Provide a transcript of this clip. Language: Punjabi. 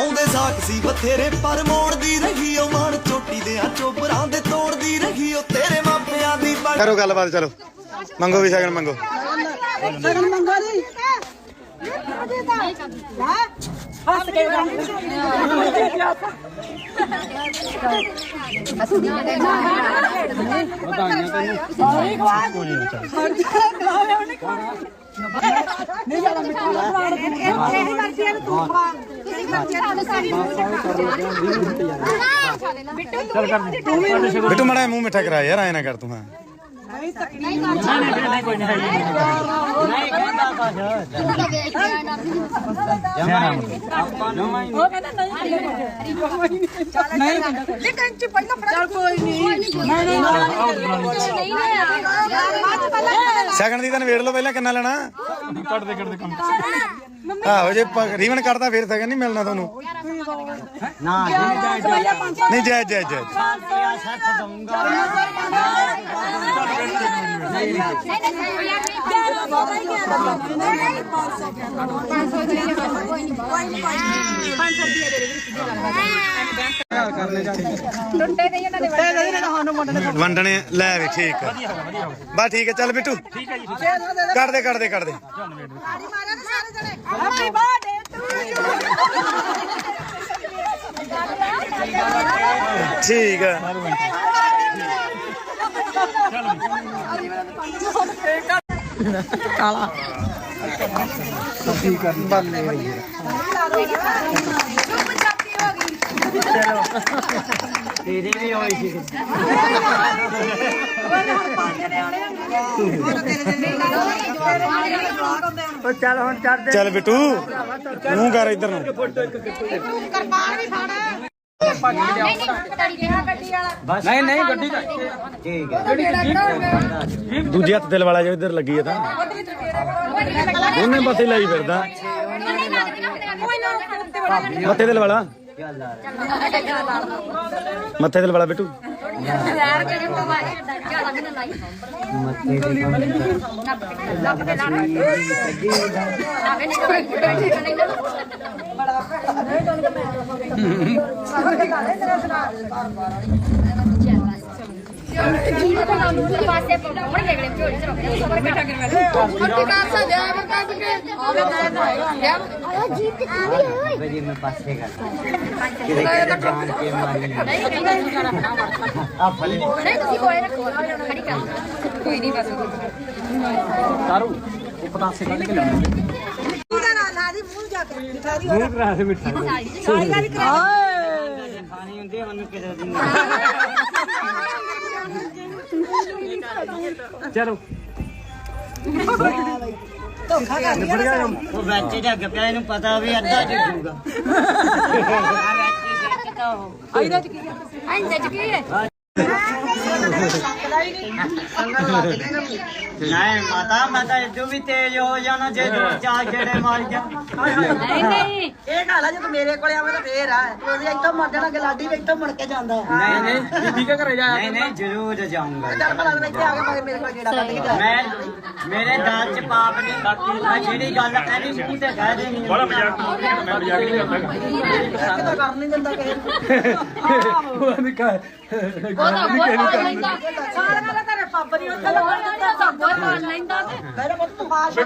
ਆਉਂਦੇ ਸਾਕ ਸੀ ਬਥੇਰੇ ਪਰ ਮੋੜਦੀ ਰਹੀ ਉਹ ਮਾਣ ਚੋਟੀ ਦੇ ਆ ਚੋਬਰਾਂ ਦੇ ਤੋੜਦੀ ਰਹੀ ਉਹ ਤੇਰੇ ਮਾਪਿਆਂ ਦੀ ਕਰੋ ਗੱਲਬਾਤ ਚਲੋ ਮੰਗੋ ਵੀ ਸ਼ਗਨ ਮੰਗੋ ਸਗਨ ਮੰਗਾ ਦੀ ਹੱਸ ਕੇ ਬਿੱਟੂ ਮੜਾ ਮੂੰਹ ਮਿੱਠਾ ਕਰਾ ਯਾਰ ਐ ਨਾ ਕਰ ਤੂੰ ਹਾਂ। ਪਹਿਲਾਂ ਸ਼ਗਨ ਦੀ ਤਾਂ ਵੇੜ ਲਓ ਪਹਿਲਾਂ ਕਿੰਨਾ ਲੈਣਾ। ਕੱਢਦੇ ਕੱਢਦੇ ਕੰਮ ਆਹੋ ਜੇ ਰੀਵਨ ਕੱਢਦਾ ਫਿਰ ਸ਼ਗਨ ਨਹੀਂ ਮਿਲਣਾ ਤੁਹਾਨੂੰ। ਨਹੀਂ ਜੈ ਜੈ। ਜੈ ਵੰਡਣੇ ਲੈ ਵੇ ਠੀਕ ਆ। ਬਸ ਠੀਕ ਹੈ ਚੱਲ ਬਿੱਟੂ ਕੱਢ ਦੇ ਕੱਢ ਦੇ ਕੱਢ ਦੇ ਹੈਪੀ ਬਰਥਡੇ ਟੂ ਠੀਕ ਆ। ਚੱਲ ਬਿੱਟੂ ਮੂੰਹ ਕਰ ਇੱਧਰ ਨੂੰ। ਨਹੀਂ ਨਹੀਂ ਗੱਡੀ ਦਾ ਦੂਜੇ ਹੱਥ ਦਿਲ ਵਾਲਾ ਜੋ ਇੱਧਰ ਲੱਗੀ ਆ ਤਾਂ। ਉਹਨੇ ਪਾਸੇ ਲਈ ਫਿਰਦਾ। ਮੱਥੇ ਦਿਲ ਵਾਲਾ ਮੱਥੇ ਦਿਲ ਵਾਲਾ ਬਿੱਟੂ ਕਰ ਕਾਰ ਜਾ ਪਾਸੇ ਕਰ ਕਰ ਮੱਥੇ ਨਹੀਂ ਵਾਲਾ ਤਾਰੂ ਉਹ ਪਤਾਸੇ ਕੱਢ ਕੇ ਲਿਆਉਣਾ ਉਹਦਾ ਨਾਲ ਲਾ ਦੀ ਮੂੰਹ ਜਾ ਕੇ ਮਿਠਾ ਦੀ ਮੂੰਹ ਕਰਾ ਦੇ ਮਿੱਠਾ ਸਾਈ ਵਾਲੀ ਕਰਾ ਖਾਣੀ ਹੁੰਦੀ ਉਹਨੂੰ ਕਿਸੇ ਦਿਨ ਚਲੋ। ਧੋਖਾ ਕਰ ਲਿਆ ਨਾ ਉਹ ਬੱਚੇ ਦਾ ਪਿਆ ਇਹਨੂੰ ਪਤਾ ਵੀ ਅੱਧਾ ਜੂਗਾ ਆਈਦਾ ਚ ਕੀ ਆ? ਆਂ ਸੱਚ ਕੀ ਹੈ ਨਹੀਂ ਮਾਤਾ ਮੈਂ ਤਾਂ ਇਦੋਂ ਵੀ ਤੇਜ਼ ਹੋ ਜਾਣਾ ਜੇ ਤੂੰ ਚਾਰ ਗੇੜੇ ਮਾਰ ਜਾ ਨਹੀਂ ਨਹੀਂ। ਇਹ ਗੱਲ ਆ ਜਦੋਂ ਮੇਰੇ ਕੋਲੇ ਆਵੇ ਤਾਂ ਫੇਰ ਆ। ਤੂੰ ਅਸੀਂ ਇੱਥੋਂ ਮਰ ਜਾਣਾ ਗਲਾਡੀ ਵੀ ਇੱਥੋਂ ਮੁੜ ਕੇ ਜਾਂਦਾ। ਨਹੀਂ ਨਹੀਂ। ਬੀਬੀ ਕੇ ਘਰੇ ਜਾ ਨਹੀਂ ਨਹੀਂ ਜ਼ਰੂਰ ਜਾਊਂਗਾ। ਚੱਲ ਭਲਾ ਤੂੰ ਇੱਥੇ ਆ ਕੇ ਮਗਰ ਮੇਰੇ ਕੋਲ ਗੇੜਾ ਕੱਢ ਕੇ ਜਾ। ਮੈਂ ਮੇਰੇ ਦਾਲ ਚ ਪਾਪ ਨਹੀਂ ਮੈਂ ਜਿਹੜੀ ਗੱਲ ਕਹਿਣੀ ਮੂੰਹ ਤੇ ਕਹਿ ਦੇਣੀ ਬੜਾ ਮਜ਼ਾਕ ਮੈਂ ਮਜ਼ਾਕ ਨਹੀਂ ਕਰਦਾ। ਕਿਤੇ ਕਰ ਨਹੀਂ ਦਿੰਦਾ ਕਿਸੇ ਨੂੰ। ਉਹ ਤਾਂ ਬਹੁਤ ਮਾਰ ਲੈਂਦਾ। ਸਾਰਿਆਂ ਨਾਲ ਤੇਰੇ ਪੱਬ ਨਹੀਂ, ਉੱਥੇ ਲੱਗਣ ਦਿੱਤਾ ਬਹੁਤ ਮਾਰ ਲੈਂਦਾ। ਤੇ ਮੇਰੇ ਪੁੱਤ ਤੂੰ ਮਾਸ਼